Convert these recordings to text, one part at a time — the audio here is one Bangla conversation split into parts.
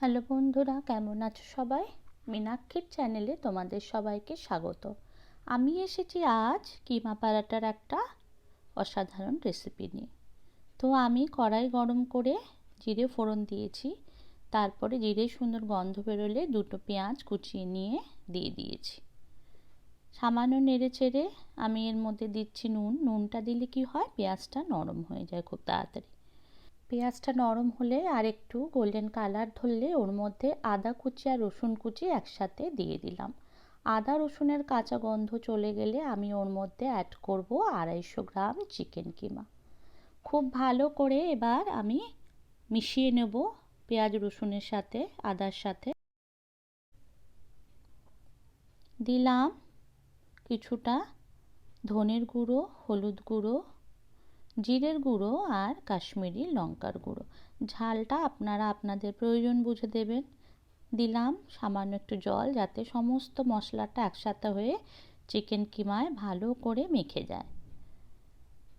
হ্যালো বন্ধুরা, কেমন আছো সবাই? মীনাক্ষীর চ্যানেলে তোমাদের সবাইকে স্বাগত। আমি এসেছি আজ কিমা পারাটার একটা অসাধারণ রেসিপি নিয়ে। তো আমি কড়াই গরম করে জিরে ফোড়ন দিয়েছি, তারপরে জিরে সুন্দর গন্ধ বেরোলে দুটো পেঁয়াজ কুচিয়ে নিয়ে দিয়ে দিয়েছি। সামান্য নেড়ে চেড়ে আমি এর মধ্যে দিচ্ছি নুন। নুনটা দিলে কি হয়, পেঁয়াজটা নরম হয়ে যায় খুব তাড়াতাড়ি। পেঁয়াজটা নরম হলে আর একটু গোল্ডেন কালার ধরলে ওর মধ্যে আদা কুচি আর রসুন কুচি একসাথে দিয়ে দিলাম। আদা রসুনের কাঁচা গন্ধ চলে গেলে আমি ওর মধ্যে অ্যাড করব আড়াইশো গ্রাম চিকেন কিমা। খুব ভালো করে এবার আমি মিশিয়ে নেব পেঁয়াজ রসুনের সাথে, আদার সাথে। দিলাম কিছুটা ধনের গুঁড়ো, হলুদ গুঁড়ো জিরের গুঁড়ো আর কাশ্মীরি লঙ্কার গুঁড়ো। ঝালটা আপনারা আপনাদের প্রয়োজন বুঝে দেবেন। দিলাম সামান্য একটু জল যাতে সমস্ত মশলাটা একসাথে হয়ে চিকেন কিমায় ভালো করে মেখে যায়।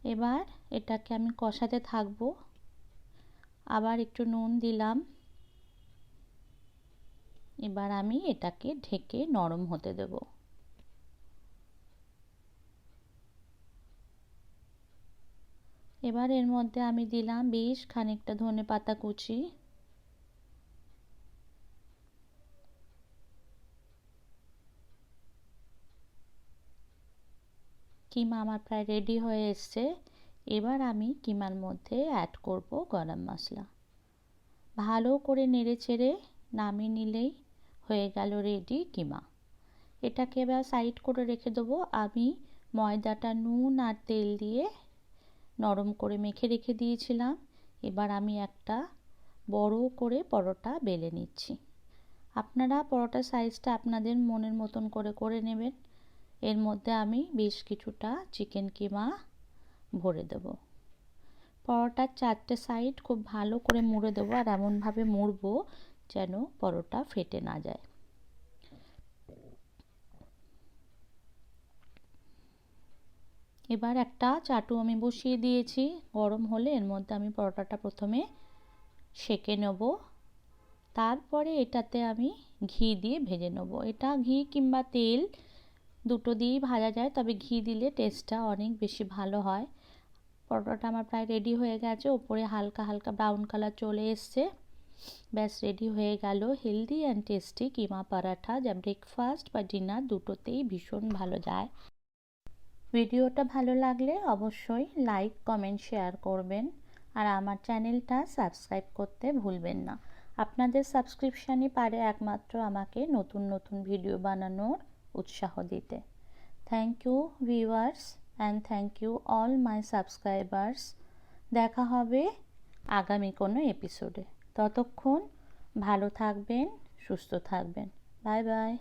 এবার এটাকে আমি কষাতে থাকব। আবার একটু নুন দিলাম। এবার আমি এটাকে ঢেকে নরম হতে দেবো। এবার এর মধ্যে আমি দিলাম বেশ খানিকটা ধনে পাতা কুচি। কিমা আমার প্রায় রেডি হয়ে এসছে। এবার আমি কিমার মধ্যে অ্যাড করব গরম মশলা। ভালো করে নেড়ে চেড়ে নামিয়ে নিলেই হয়ে গেল রেডি কিমা। এটাকে এবার সাইড করে রেখে দেবো। আমি ময়দাটা নুন আর তেল দিয়ে নরম করে মেখে রেখে দিয়েছিলাম। এবার আমি একটা বড় করে পরোটা বেলে নিচ্ছি। আপনারা পরোটার সাইজটা আপনাদের মনের মতন করে করে নেবেন। এর মধ্যে আমি বেশ কিছুটা চিকেন কিমা ভরে দেব। পরোটার চারটে সাইড খুব ভালো করে মুড়ে দেবো আর এমনভাবে মুড়বো যেন পরোটা ফেটে না যায়। এবার একটা চাটু আমি বসিয়ে দিয়েছি। গরম হলে এর মধ্যে আমি পরোটাটা প্রথমে সেকে নেব। তারপরে এটাতে আমি ঘি দিয়ে ভেজে নেব। এটা ঘি কিংবা তেল দুটো দিয়েই ভাজা যায়, তবে ঘি দিলে টেস্টটা অনেক বেশি ভালো হয়। পরোটাটা আমার প্রায় রেডি হয়ে গেছে। ওপরে হালকা হালকা ব্রাউন কালার চলে এসছে। ব্যাস রেডি হয়ে গেল। Healthy and tasty keema paratha যা ব্রেকফাস্ট বা ডিনার দুটোতেই ভীষণ ভালো যায়। ভিডিওটা ভালো লাগলে অবশ্যই লাইক, কমেন্ট, শেয়ার করবেন। আর আমার চ্যানেলটা সাবস্ক্রাইব করতে ভুলবেন না। আপনাদের সাবস্ক্রিপশানই পারে একমাত্র আমাকে নতুন নতুন ভিডিও বানানোর উৎসাহ দিতে। Thank you viewers and thank you all my subscribers দেখা হবে আগামী কোনো এপিসোডে ততক্ষণ ভালো থাকবেন, সুস্থ থাকবেন। Bye bye